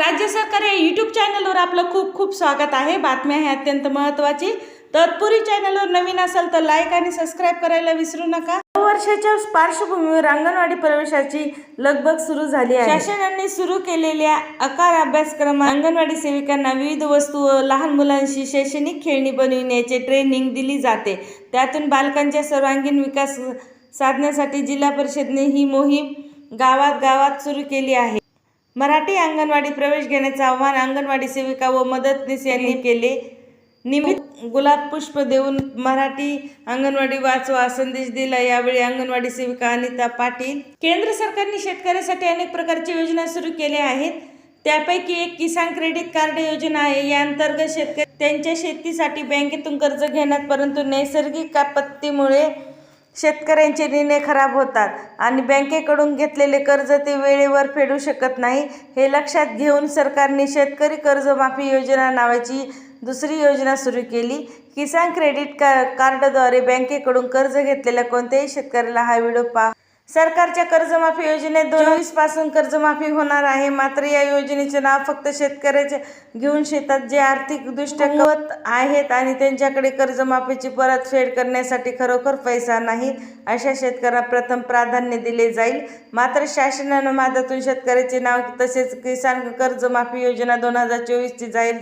राज्य सरकार या यूट्यूब चॅनलवर आपलं खूप खूप स्वागत आहे. बातमी आहे अत्यंत महत्त्वाची. तत्पुरी चॅनलवर नवीन असाल तर लाईक आणि सबस्क्राईब करायला विसरू नका. वर्षाच्या पार्श्वभूमीवर अंगणवाडी प्रवेशाची लगबग सुरू झाली आहे. शासनाने सुरू केलेल्या आकार अभ्यासक्रम अंगणवाडी सेविकांना विविध वस्तू व लहान मुलांशी शैक्षणिक खेळणी बनविण्याचे ट्रेनिंग दिली जाते. त्यातून बालकांच्या सर्वांगीण विकास साधण्यासाठी जिल्हा परिषदने ही मोहीम गावात गावात सुरू केली आहे. मराठी अंगणवाडी प्रवेश घेण्याचे आव्हान अंगणवाडी सेविका व मदतनीस यांनी केले. निमित्त गुलाब पुष्प देऊन मराठी अंगणवाडी वाचवा संदेश दिला. यावेळी अंगणवाडी सेविका अनिता पाटील केंद्र सरकारने शेतकऱ्यासाठी अनेक प्रकारच्या योजना सुरू केल्या आहेत. त्यापैकी एक किसान क्रेडिट कार्ड योजना आहे. या अंतर्गत शेतकरी त्यांच्या शेतीसाठी बँकेतून कर्ज घेण्यात परंतु नैसर्गिक आपत्तीमुळे शेतकऱ्यांचे निर्णय खराब होतात आणि बँकेकडून घेतलेले कर्ज ते वेळेवर फेडू शकत नाही हे लक्षात घेऊन सरकारने शेतकरी कर्जमाफी योजना नावाची दुसरी योजना सुरू केली. किसान क्रेडिट का कार्डद्वारे बँकेकडून कर्ज घेतलेल्या कोणत्याही शेतकऱ्याला हा व्हिडिओ पहा. सरकारच्या कर्जमाफी योजनेत दोन वीसपासून कर्जमाफी होणार आहे. मात्र या योजनेचे नाव फक्त शेतकऱ्याचे घेऊन शेतात जे आर्थिकदृष्ट्या कवत आहेत आणि त्यांच्याकडे कर्जमाफीची परतफेड करण्यासाठी खरोखर पैसा नाही अशा शेतकऱ्यांना प्रथम प्राधान्य दिले जाईल. मात्र शासनानं मादातून शेतकऱ्याचे नाव तसेच किसान कर्जमाफी योजना दोन हजार चोवीसची जाहीर